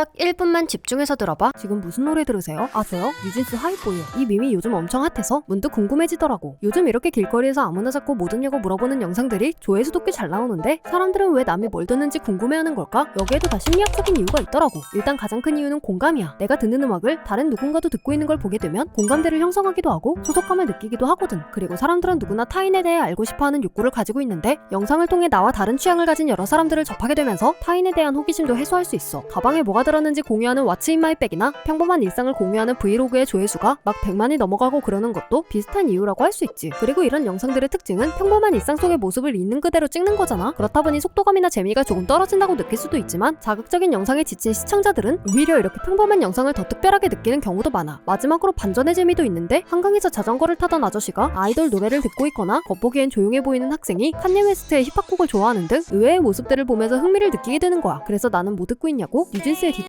딱 1분만 집중해서 들어봐. 지금 무슨 노래 들으세요? 아 저요? 뉴진스 하이보이요. 이 밈이 요즘 엄청 핫해서 문득 궁금해지더라고. 요즘 이렇게 길거리에서 아무나 잡고 뭐 듣냐고 물어보는 영상들이 조회수도 꽤 잘 나오는데 사람들은 왜 남이 뭘 듣는지 궁금해하는 걸까? 여기에도 다 심리학적인 이유가 있더라고. 일단 가장 큰 이유는 공감이야. 내가 듣는 음악을 다른 누군가도 듣고 있는 걸 보게 되면 공감대를 형성하기도 하고 소속감을 느끼기도 하거든. 그리고 사람들은 누구나 타인에 대해 알고 싶어하는 욕구를 가지고 있는데 영상을 통해 나와 다른 취향을 가진 여러 사람들을 접하게 되면서 타인에 대한 호기심도 해소할 수 있어. 가방에 뭐가 들었는지 공유하는 왓츠 인 마이 백이나 평범한 일상을 공유하는 브이로그의 조회수가 막 100만이 넘어가고 그러는 것도 비슷한 이유라고 할 수 있지. 그리고 이런 영상들의 특징은 평범한 일상 속의 모습을 있는 그대로 찍는 거잖아. 그렇다 보니 속도감이나 재미가 조금 떨어진다고 느낄 수도 있지만 자극적인 영상에 지친 시청자들은 오히려 이렇게 평범한 영상을 더 특별하게 느끼는 경우도 많아. 마지막으로 반전의 재미도 있는데 한강에서 자전거를 타던 아저씨가 아이돌 노래를 듣고 있거나 겉보기엔 조용해 보이는 학생이 칸예 웨스트의 힙합곡을 좋아하는 등 의외의 모습들을 보면서 흥미를 느끼게 되는 거야. 그래서 나는 뭐 듣고 있냐고? 뉴진스의